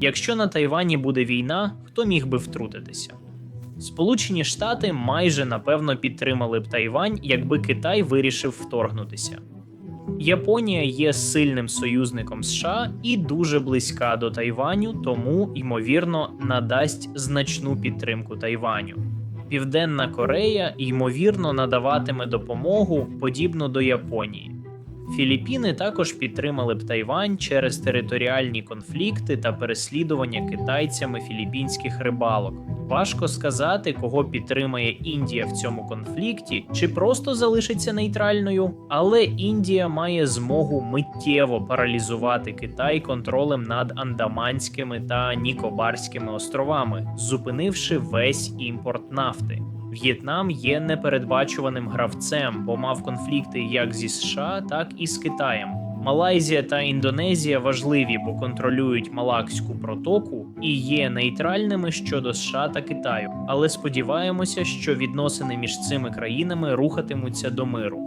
Якщо на Тайвані буде війна, хто міг би втрутитися? Сполучені Штати майже напевно підтримали б Тайвань, якби Китай вирішив вторгнутися. Японія є сильним союзником США і дуже близька до Тайваню, тому, ймовірно, надасть значну підтримку Тайваню. Південна Корея, ймовірно, надаватиме допомогу подібно до Японії. Філіппіни також підтримали б Тайвань через територіальні конфлікти та переслідування китайцями філіппінських рибалок. Важко сказати, кого підтримає Індія в цьому конфлікті, чи просто залишиться нейтральною, але Індія має змогу миттєво паралізувати Китай контролем над Андаманськими та Нікобарськими островами, зупинивши весь імпорт нафти. В'єтнам є непередбачуваним гравцем, бо мав конфлікти як зі США, так і з Китаєм. Малайзія та Індонезія важливі, бо контролюють Малакську протоку і є нейтральними щодо США та Китаю. Але сподіваємося, що відносини між цими країнами рухатимуться до миру.